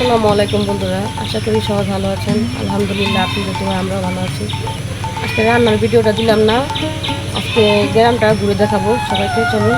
আসসালামু আলাইকুম বন্ধুরা, আশা করি সবাই ভালো আছেন। আলহামদুলিল্লাহ, আপনি দোয়া আমরাও ভালো আছি। আজকে রান্নার ভিডিওটা দিলাম না, আজকে গ্রামটা ঘুরে দেখাবো সবাইকে, চলুন।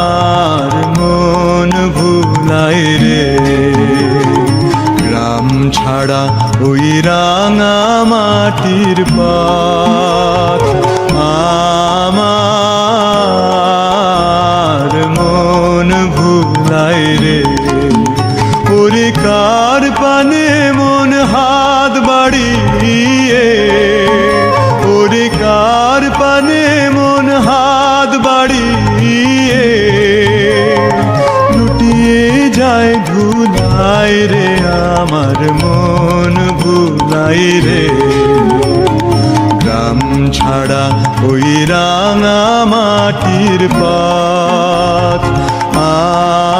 আমার মন ভুলাই রে। গ্রাম ছাড়া ওই রাঙা মাটির পথ। আমার মন ভুলাই রে। ওরে কার পানে মন হাত রে। গ্রাম ছাড়া ওই রাঙা মাটির পথ। আমার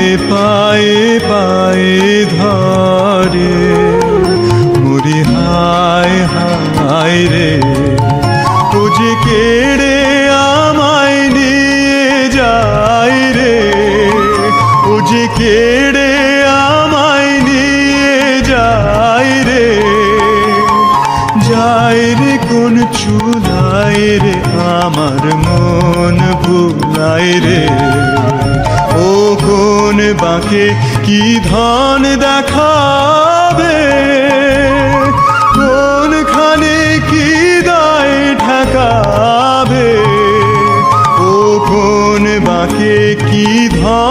রে কোন চুলায় রে, আমার মন ভুলাই রে। ও কোন বাঁকে কি ধন দেখাবে? কোনখানে কি দায় ঠেকাবে? ও কোন বাঁকে কি ধন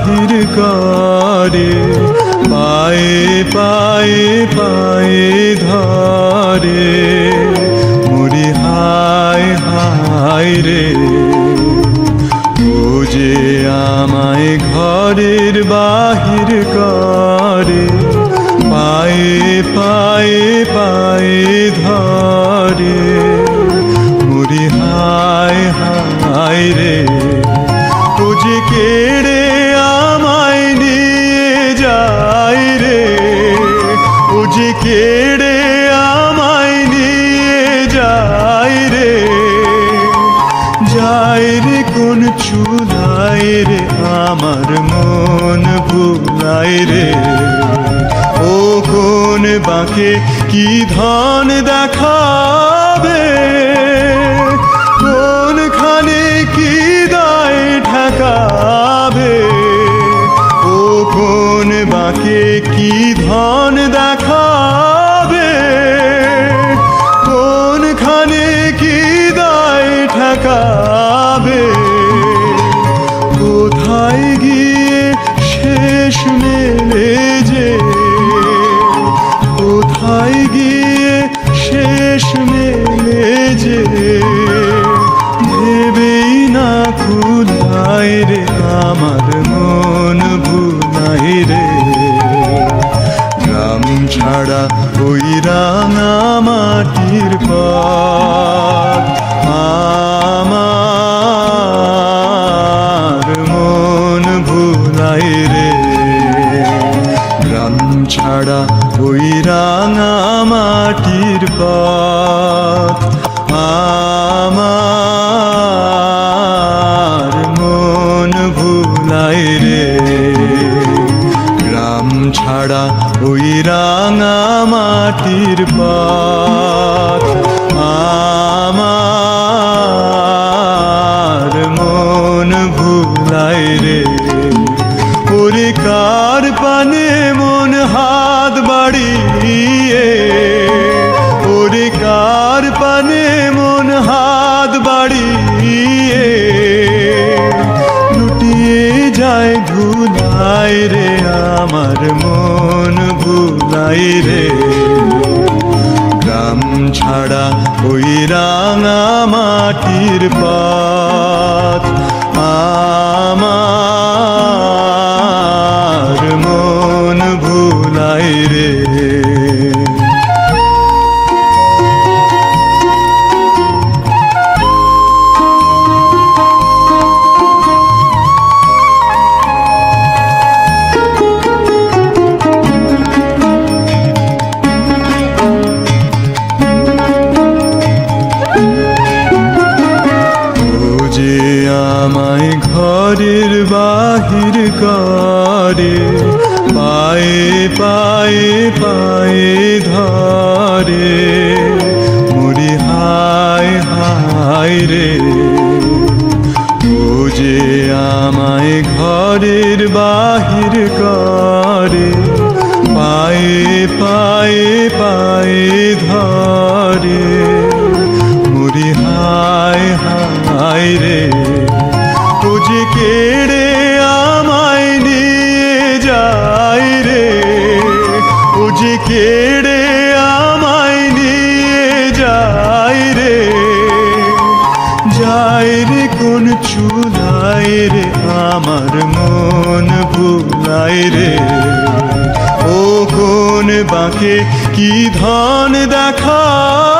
বাহির করে, পায়ে পায়ে পায়ে ধরে। মুড়ি হায় হায় রে যে আমায় ঘরের বাহির করে, পায়ে পায়ে পায়ে যায় রে কোন চুলায় রে, আমার মন ভুলায় রে। ও কোন বাঁকে কি ধন দেখাবে? কোন খানে কি দায় ঠেকাবে? ও কোন বাঁকে কি ধন seguir. ওই রাঙা মাটির পথ মুড়ি হায় হায় রে। ও যে আমায় ঘরের বাহির করে, পায়ে পায়ে পায়ে ধরে। মুড়ি হায় হায় রে, ও যে কেড়ে আমায় নিয়ে যায় রে। ও যে ও কোন বাঁকে কি ধন দেখাবে